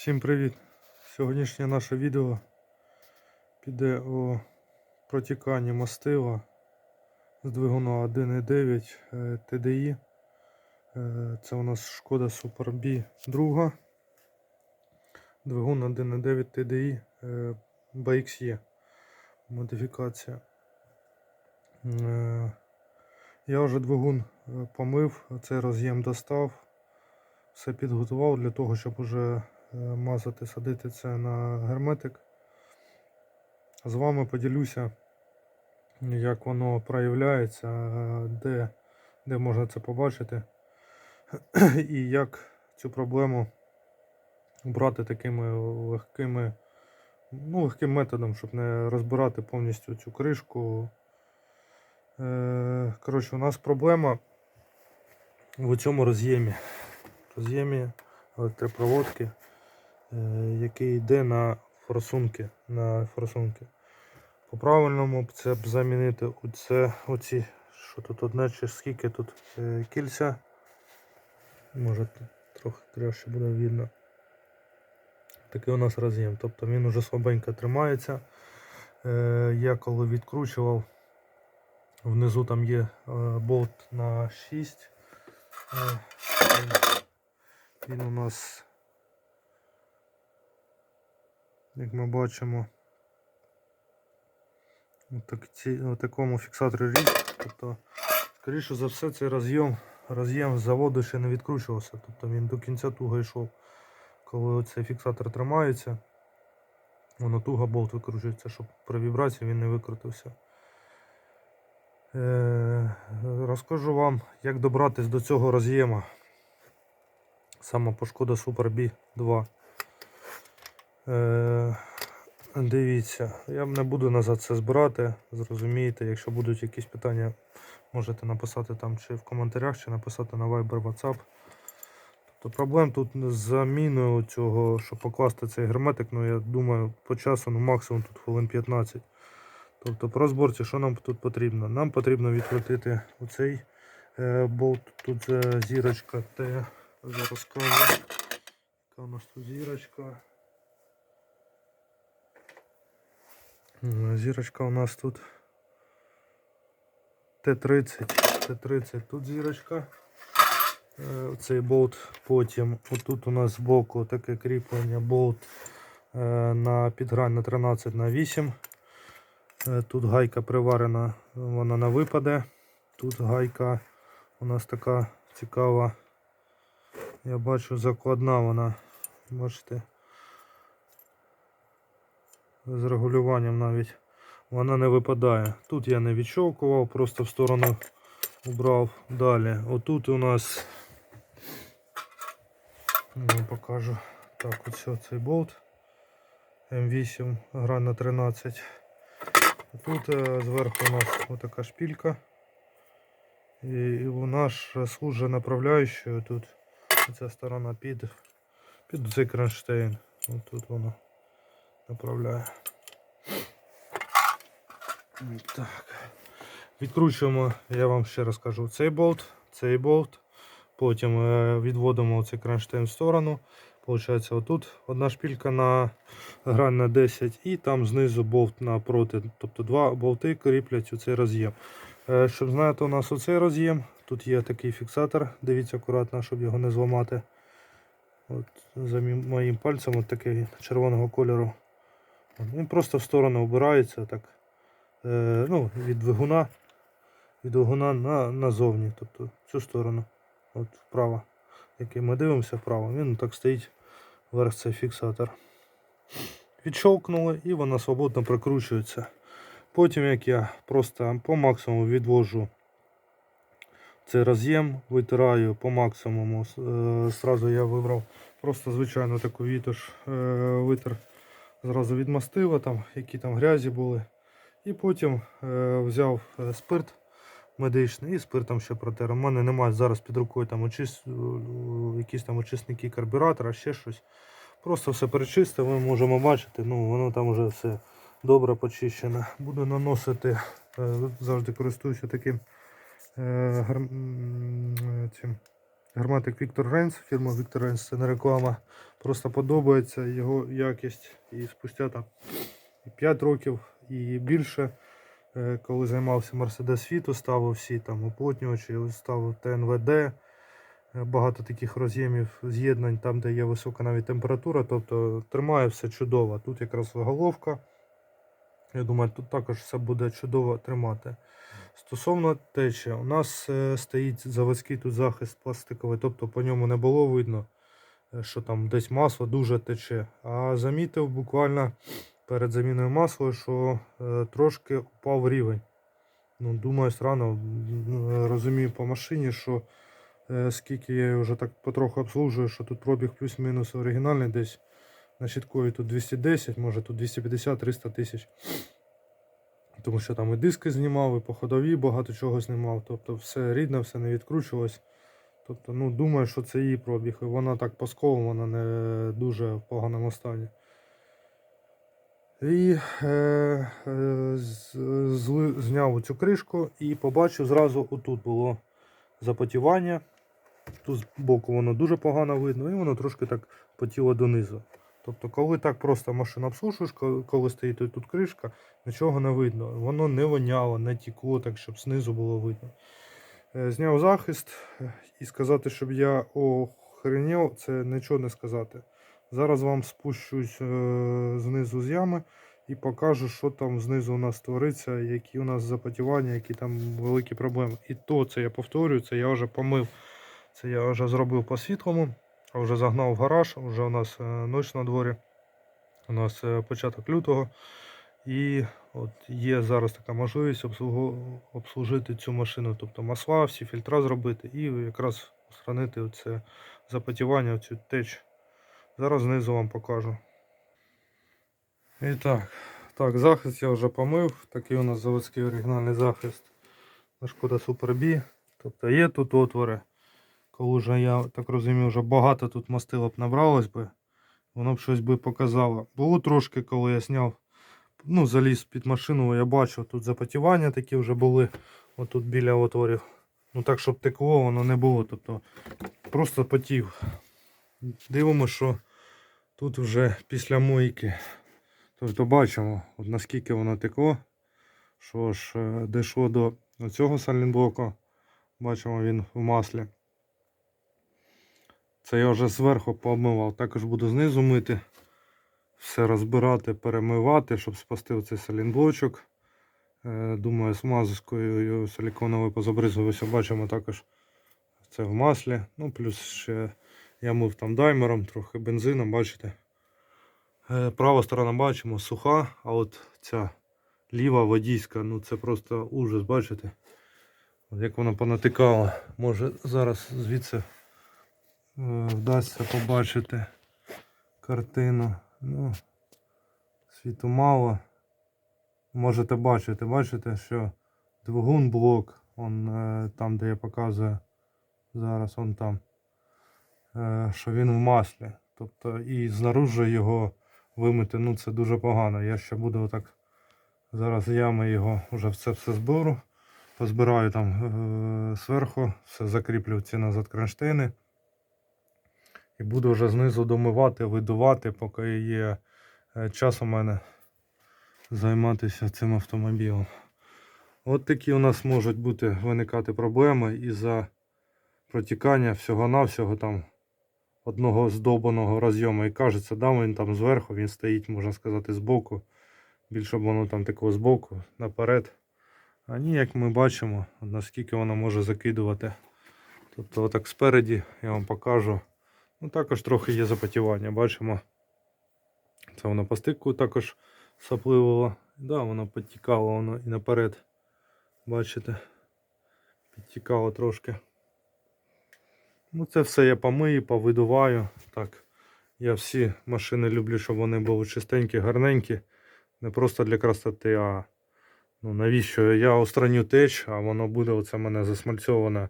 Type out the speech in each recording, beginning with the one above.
Всім привіт! Сьогоднішнє наше відео піде у протіканні мастила з двигуна 1.9 е, TDI. Це у нас шкода Super B 2. Двигун 1.9 TDI BXE. Модифікація. Е, Я вже двигун е, помив, цей роз'єм достав, все підготував для того, щоб уже мазати, садити це на герметик. З вами поділюся, як воно проявляється, е, де, де можна це побачити, і як цю проблему брати такими легкими, ну, легким методом, щоб не розбирати повністю цю кришку. Е, Коротше, у нас проблема в цьому роз'ємі. Роз'ємі електропроводки, е, який йде на форсунки. На форсунки. По правильному це б замінити оце, оці, що тут одне чи скільки тут е, кільця. Може трохи краще буде видно. Такий у нас роз'єм. Тобто він уже слабенько тримається. Е, Я коли відкручував, внизу там є е, болт на 6. Е, він- Він у нас, як ми бачимо, у так, такому фіксаторі річ. Тобто, скоріше за все, цей роз'єм, роз'єм з заводу ще не відкручувався. Тобто він до кінця туго йшов. Коли цей фіксатор тримається, воно туго болт викручується, щоб при вібрації він не викрутився. Е, розкажу вам, як добратись до цього роз'єма. Саме по шкода Super B 2. Е, дивіться, я не буду назад це збирати, зрозумієте. Якщо будуть якісь питання, можете написати там чи в коментарях, чи написати на Viber WhatsApp. Тобто проблем тут з заміною цього, щоб покласти цей герметик, ну я думаю, по часу ну, максимум тут хвилин 15. Тобто по розборці, що нам тут потрібно? Нам потрібно відкрутити оцей е, болт. Тут е, зірочка Т. Зараз скажу. Яка у нас тут зірочка? Зірочка у нас тут Т-30. Т-30 тут зірочка. Е, Цей болт. Потім отут у нас збоку таке кріплення болт е, на підгрань на 13 на 8. Е, Тут гайка приварена, вона на випаде. Тут гайка у нас така цікава. Я бачу закладна вона. Бачите. З регулюванням навіть вона не випадає. Тут я не відщовкував, просто в сторону убрав. Далі. Отут у нас я покажу. Так, ось цей болт М8 грань на 13. Тут е, зверху у нас отака шпілька. І вона ж служить направляючою тут. Ця сторона під, під цей кронштейн. Ось тут направляє. Так. Відкручуємо, я вам ще раз кажу, цей болт, цей болт. Потім е, відводимо цей кронштейн в сторону. Получається, отут одна шпілька на грань на 10 і там знизу болт напроти. Тобто два болти кріплять у цей роз'єм. Е, Щоб знаєте, у нас оцей роз'єм. Тут є такий фіксатор. Дивіться акуратно, щоб його не зламати. От, за моїм пальцем от такий червоного кольору. Він просто в сторону обирається так, е, ну, від двигуна, від двигуна на, назовні, тобто цю сторону. От вправо. Який ми дивимося вправо, він так стоїть вверх цей фіксатор. Відщовкнули і вона свободно прикручується. Потім як я просто по максимуму відвожу цей роз'єм, витираю по максимуму. С- е, я вибрав просто звичайно таку вітож е, витер. Зразу відмастила, там, які там грязі були. І потім е, взяв е, спирт медичний і спиртом ще протер. У мене немає зараз під рукою там очис... е, якісь там очисники карбюратора, ще щось. Просто все перечистив, ми можемо бачити, ну воно там вже все добре почищене. Буду наносити, е, завжди користуюся таким е, гар- цим Герметик Віктор Рейнс, фірма Віктор Рейнс, це не реклама. Просто подобається його якість. І спустя там 5 років і більше, е, коли займався Mercedes Фіту, ставив всі там уплотнювачі, ставив ТНВД. е, Багато таких роз'ємів з'єднань, там, де є висока навіть температура, тобто тримає все чудово. Тут якраз головка. Я думаю, тут також все буде чудово тримати. Стосовно течі, у нас е, стоїть заводський тут захист пластиковий, тобто по ньому не було видно, е, що там десь масло дуже тече. А замітив буквально перед заміною масла, що е, трошки упав рівень. Ну, думаю, рано розумію по машині, що скільки я вже так потроху обслужую, що тут пробіг плюс-мінус оригінальний десь на щиткові тут 210, може тут 250-300 тисяч. Тому що там і диски знімав, і по ходовій багато чого знімав. Тобто все рідне, все не відкручувалось. Тобто, ну, думаю, що це її пробіг. І вона так поскована, не дуже в поганому стані. І е, е, з, зли- зняв цю кришку і побачив зразу отут було запотівання. Тут з боку воно дуже погано видно, і воно трошки так потіло донизу. Тобто, коли так просто машину обслужуєш, коли, стоїть тут кришка, нічого не видно. Воно не воняло, не тікло, так щоб знизу було видно. Е, Зняв захист е, і сказати, щоб я охренів, це нічого не сказати. Зараз вам спущусь е, знизу з ями і покажу, що там знизу у нас твориться, які у нас запотівання, які там великі проблеми. І то це я повторюю, це я вже помив. Це я вже зробив по світлому, вже загнав в гараж, вже у нас е, ніч на дворі. У нас е, початок лютого. І от є зараз така можливість обслужити цю машину, тобто масла, всі фільтра зробити і якраз устранити це запотівання, цю теч. Зараз знизу вам покажу. І так, так, захист я вже помив. Такий у нас заводський оригінальний захист шкода Super B. Тобто є тут отвори. Коли вже я так розумію, вже багато тут мастила б набралось би, воно б щось би показало. Було трошки, коли я зняв, ну, заліз під машину, я бачив, тут запотівання такі вже були. Отут біля отворів. Ну так, щоб текло, воно не було. Тобто просто потів. Дивимося, що тут вже після мойки. Тобто бачимо, от наскільки воно текло. Що ж, е, дійшло до цього сайлентблоку. Бачимо він в маслі. Це я вже зверху пообмивав. Також буду знизу мити. Все розбирати, перемивати, щоб спасти цей салінблочок. Е, Думаю, смазкою силіконовою позабризувався. Бачимо також це в маслі. Ну, плюс ще я мив там даймером, трохи бензином, бачите. Е, Права сторона бачимо суха, а от ця ліва водійська, ну це просто ужас, бачите? Як вона понатикала. Може зараз звідси вдасться побачити картину. Ну, світу мало. Можете бачити, бачите, що двигун блок, он е, там, де я показую зараз, он там, е, що він в маслі. Тобто і знаружи його вимити, ну це дуже погано. Я ще буду отак зараз ями його вже все все зберу. Позбираю там е, зверху, все закріплю ці назад кронштейни. І буду вже знизу домивати, видувати, поки є е, час у мене займатися цим автомобілем. От такі у нас можуть бути виникати проблеми із-за протікання всього-навсього там одного здобаного розйому. І кажеться, да, він там зверху, він стоїть, можна сказати, збоку. Більше б воно там такого збоку, наперед. А ні, як ми бачимо, наскільки воно може закидувати. Тобто отак спереді я вам покажу. Ну також трохи є запотівання, бачимо. Це воно по стику також сапливо. Да, воно підтікало воно і наперед. Бачите? Підтікало трошки. Ну це все я помию, повидуваю. Так. Я всі машини люблю, щоб вони були чистенькі, гарненькі. Не просто для красоти, а ну навіщо? Я устраню теч, а воно буде оце мене засмальцьоване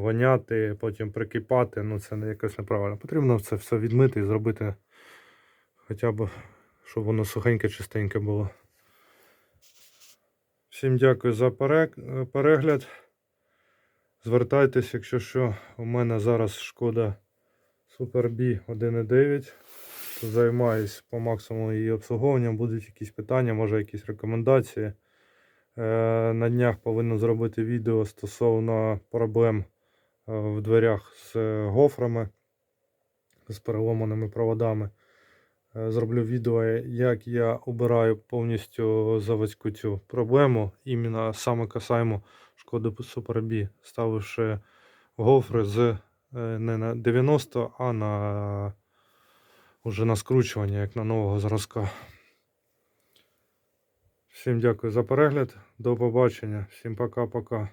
воняти, потім прикипати. Ну це не якось неправильно. Потрібно це все відмити і зробити хоча б, щоб воно сухеньке, чистеньке було. Всім дякую за перегляд. Звертайтесь, якщо що, у мене зараз шкода Super B 1.9. Займаюсь по максимуму її обслуговуванням. Будуть якісь питання, може якісь рекомендації. Е, На днях повинен зробити відео стосовно проблем в дверях з е, гофрами, з переломаними проводами. Е, Зроблю відео, як я обираю повністю заводську цю проблему, іменно саме касаємо шкоди Super B, ставивши гофри з е, не на 90, а на уже на скручування, як на нового зразка. Всім дякую за перегляд. До побачення. Всім пока-пока.